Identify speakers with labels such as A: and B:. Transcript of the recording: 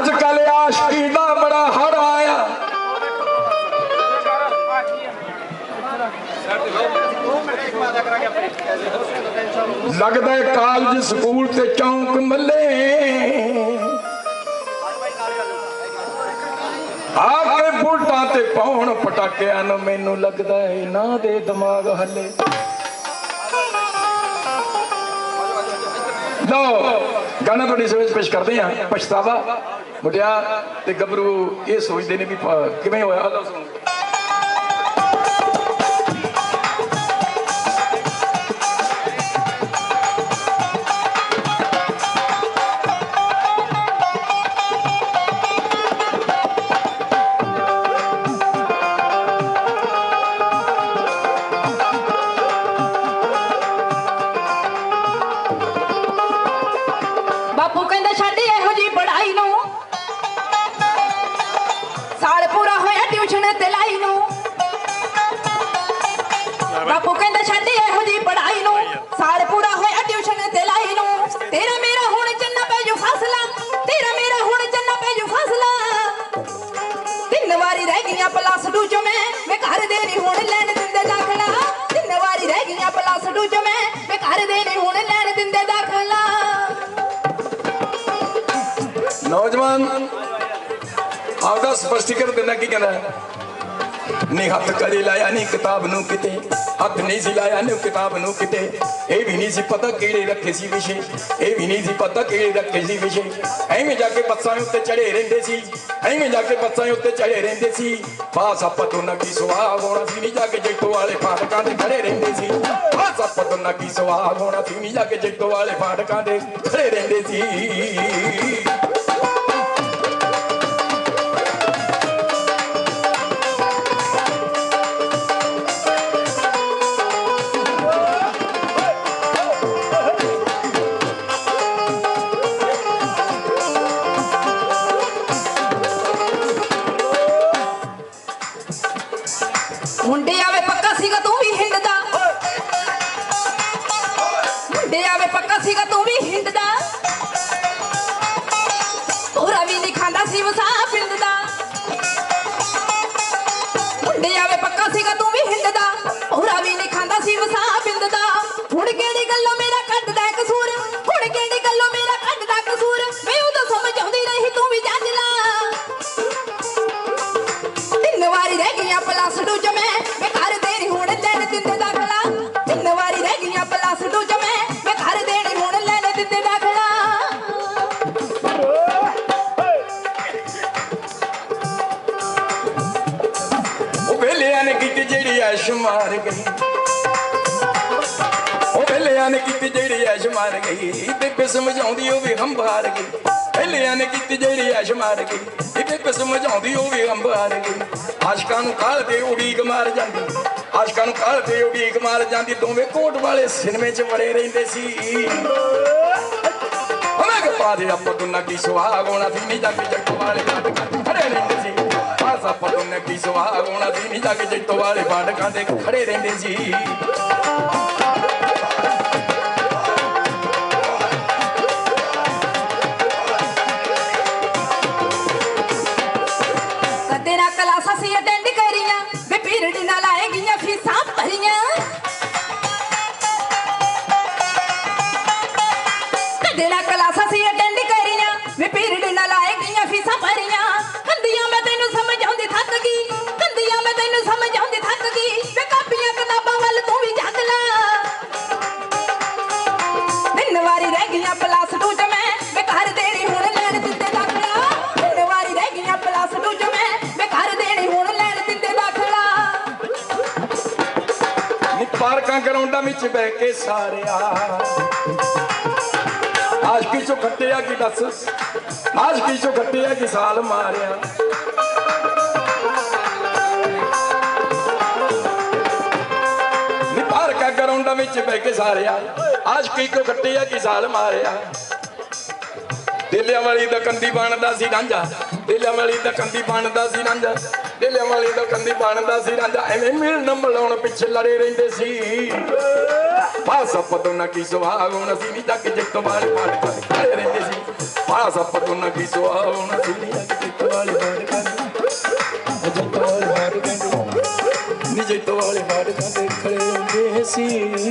A: ਅੱਜ ਕੱਲ ਆਸ਼ਕੀ ਦਾ ਬੜਾ ਹੜ ਆਇਆ ਲੱਗਦਾ ਹੈ ਕਾਲਜ ਸਕੂਲ ਤੇ ਚੌਂਕ ਮੱਲੇ ਆ ਕੇ ਬੁਲਟਾਂ ਤੇ ਪਾਉਣ ਪਟਾਕਿਆਂ ਨੂੰ ਮੈਨੂੰ ਲੱਗਦਾ ਹੈ ਨਾ ਦੇ ਦਿਮਾਗ ਹੱਲੇ ਲੋ ਗਾਣਾ ਤੁਹਾਡੀ ਸੇਵਾ ਪੇਸ਼ ਕਰਦੇ ਆ ਪਛਤਾਵਾ ਮੁੰਡਿਆ ਤੇ ਗੱਭਰੂ ਇਹ ਸੋਚਦੇ ਨੇ ਵੀ ਪ- ਕਿਵੇਂ ਹੋਇਆ ਲਓ ਸੁਣੋ
B: ਬਾਪੂ ਕਹਿੰਦਾ ਛੱਡ ਬਾਪੂ ਕਹਿੰਦਾ ਛੱਡ ਇਹੋ ਜੀ ਪੜਾਈ ਨੂੰ। ਸਾਲ ਪੂਰਾ ਹੋਇਆ ਟਿਊਸ਼ਨ ਤੇ ਲਾਈ ਨੂੰ। ਤੇਰਾ ਮੇਰਾ ਹੁਣ ਚੰਨਾ ਪੈ ਜੂ ਫਾਸਲਾ। ਤੇਰਾ ਮੇਰਾ ਹੁਣ ਚੰਨਾ ਪੈ ਜੂ ਫਾਸਲਾ। ਤਿੰਨ ਵਾਰੀ ਰਹਿ ਗਈਆਂ ਪਲੱਸ 2 ਚ ਮੈਂ। ਮੈਂ ਘਰ ਦੇ ਨਹੀਂ ਹੁਣ ਲੈਣ ਦਿੰਦੇ ਦਾਖਲਾ। ਤਿੰਨ ਵਾਰੀ ਰਹਿ ਗਈਆਂ ਪਲੱਸ 2 ਚ ਮੈਂ। ਮੈਂ ਘਰ ਦੇ ਨਹੀਂ ਹੁਣ ਲੈਣ ਦਿੰਦੇ ਦਾਖਲਾ।
A: ਨੌਜਵਾਨ ਆਪਦਾ ਸਪਸ਼ਟੀਕਰਨ ਦੇਣਾ ਕੀ ਕਹਿੰਦਾ ਹੈ? ਨੀ ਹੱਥ ਕਦੇ ਲਾਇਆ ਨਹੀਂ ਕਿਤਾਬ ਨੂੰ ਕਿਤੇ, ਹੱਥ ਨਹੀਂ ਸੀ ਲਾਇਆ ਨੀ ਕਿਤਾਬ ਨੂੰ ਕਿਤੇ। ਇਹ ਵੀ ਨਹੀਂ ਸੀ ਪਤਾ ਕਿਹੜੇ ਰੱਖੇ ਸੀ ਵਿਸ਼ੇ, ਇਹ ਵੀ ਨਹੀਂ ਸੀ ਪਤਾ ਕਿਹੜੇ ਰੱਖੇ ਸੀ ਵਿਸ਼ੇ। ਐਵੇਂ ਜਾ ਕੇ ਬੱਸਾਂ ਉੱਤੇ ਚੜੇ ਰਹਿੰਦੇ ਸੀ, ਐਵੇਂ ਜਾ ਕੇ ਬੱਸਾਂ ਉੱਤੇ ਚੜੇ ਰਹਿੰਦੇ ਸੀ। ਬਾਸ ਆਪਾਂ ਤੋਂ ਨਾ ਕੀ ਸੁਆਹ ਹੋਣਾ ਸੀ, ਨਹੀਂ ਜਾ ਕੇ ਜੈਤੋ ਵਾਲੇ ਫਾਟਕਾਂ ਤੇ ਖੜੇ ਰਹਿੰਦੇ ਸੀ। ਬਾਸ ਆਪਾਂ ਤੋਂ ਨਾ ਕੀ ਸੁਆਹ ਹੋਣਾ ਸੀ, ਨਹੀਂ ਜਾ ਕੇ ਜੈਤੋ ਵਾਲੇ ਫਾਟਕਾਂ ਦੇ ਖੜੇ ਰਹਿੰਦੇ ਸੀ।
B: ਮੁੰਡੇ ਆਵੇ ਪੱਕਾ ਸੀਗਾ, ਤੂੰ ਵੀ ਹਿੰਦਦਾ ਮੁੰਡੇ ਆਵੇ ਪੱਕਾ ਸੀਗਾ, ਤੂੰ ਵੀ ਹਿੰਦ ਦਾ ਪੂਰਾ ਵੀ ਨਹੀਂ ਖਾਂਦਾ ਸੀ ਵਸਾ ਪਿੰਡ ਮੁੰਡੇ ਆਵੇ ਪੱਕਾ ਸੀਗਾ, ਤੂੰ ਵੀ ਹਿੰਦ
A: ਨੇ ਕੀਤੀ ਜਿਹੜੀ ਐਸ਼ ਮਾਰ ਗਈ। ਉਹ ਵੇਲਿਆਂ ਨੇ ਕੀਤੀ ਜਿਹੜੀ ਐਸ਼ ਮਾਰ ਗਈ। ਬੇਬੇ ਸਮਝਾਉਂਦੀ ਉਹ ਵੀ ਹੰਬਾਰ ਗਈ। ਵੇਲਿਆਂ ਨੇ ਕੀਤੀ ਜਿਹੜੀ ਐਸ਼ ਮਾਰ ਗਈ। ਬੇਬੇ ਸਮਝਾਉਂਦੀ ਉਹ ਵੀ ਹੰਬਾਰ ਗਈ। ਆਸ਼ਕਾਂ ਨੂੰ ਕਾਲ ਤੇ ਉਡੀਕ ਮਾਰ ਜਾਂਦੀ। ਆਸ਼ਕਾਂ ਨੂੰ ਕਾਲ ਤੇ ਉਡੀਕ ਮਾਰ ਜਾਂਦੀ। ਦੋਵੇਂ ਕੋਟ ਵਾਲੇ ਸਿਨੇਮੇ 'ਚ ਵੜੇ ਰਹਿੰਦੇ ਸੀ। ਉਹਨਾਂ ਕੇ ਪਾਦੇ ਆਪਾਂ ਦੁਨਾ ਕੀ ਸੁਹਾਗ ਹੋਣਾ ਸੀ। ਨਹੀਂ ਜਾ ਜੱਟ ਵਾਲੇ ਫਾਟਕਾਂ ਤੇ ਖੜੇ ਰਹਿੰਦੇ ਸੀ ਆਸ ਆਪਾਂ ਤੁਨਾ ਕੀ ਸੁਹਾਗ ਹੋਣਾ ਸੀ। ਨਹੀਂ ਜਾ ਕੇ ਵਾਲੇ ਫਾਟਕਾਂ ਤੇ ਖੜੇ ਰਹਿੰਦੇ ਸੀ
B: ਕਦੇ ਨਾ ਕਲਾਸਾਂ
A: ਪਾਰਕਾਂ ਗਰਾਊਂਡਾਂ ਵਿੱਚ ਬਹਿ ਕੇ ਸਾਰਿਆ ਆਸ਼ਕੀ ਚੋਂ ਖੱਟਿਆ ਕੀ ਦੱਸ? ਆਸ਼ਕੀ ਚੋਂ ਖੱਟਿਆ ਕੀ ਸਾਲ ਮਾਰਿਆ? ਨੀ ਪਾਰਕਾਂ ਗਰਾਊਂਡਾਂ ਵਿੱਚ ਬਹਿ ਕੇ ਸਾਰਿਆ ਆਸ਼ਕੀ ਕੋ ਖੱਟਿਆ ਕੀ ਸਾਲ ਮਾਰਿਆ? ਦਿਲਿਆਂ ਵਾਲੀ ਦਾ ਕੰਦੀ ਬਣਦਾ ਸੀ ਰਾਂਝਾ ਦਿਲਿਆਂ ਵਾਲੀ ਦਾ ਕੰਦੀ ਬਣਦਾ ਸੀ ਰਾਂਝਾ। ਦਿਲਿਆਂ ਵਾਲੀ ਦਾ ਕੰਦੀ ਬਣਦਾ ਸੀ ਰਾਂਝਾ ਐਵੇਂ ਮਿਲਣ ਮਿਲਾਉਣ ਪਿੱਛੇ ਲੜੇ ਰਹਿੰਦੇ ਸੀ। ਪਾਸ ਪਤੋਂ ਨਾ ਕੀ ਸੁਹਾਗ ਸੀ ਨਹੀਂ ਤੱਕ ਜਿੱਤ ਵਾਲੇ ਪਾੜ ਕਰ ਰਹਿੰਦੇ ਸੀ। ਪਾਸ ਸੱਪ ਤੋਂ ਨਾ ਕੀ ਸੁਆਉਣਾ ਸਿੱਧੀਆਂ ਕਿਤੇ ਵਾਲੇ ਮਾਰ ਕਹਿੰਦੇ ਅਜੇ ਵਾਲੇ ਮਾਰ ਕਹਿੰਦੇ ਨਿਜੇ ਵਾਲੇ ਮਾਰ ਕਹਿੰਦੇ ਖੜੇ ਹੁੰਦੇ ਸੀ।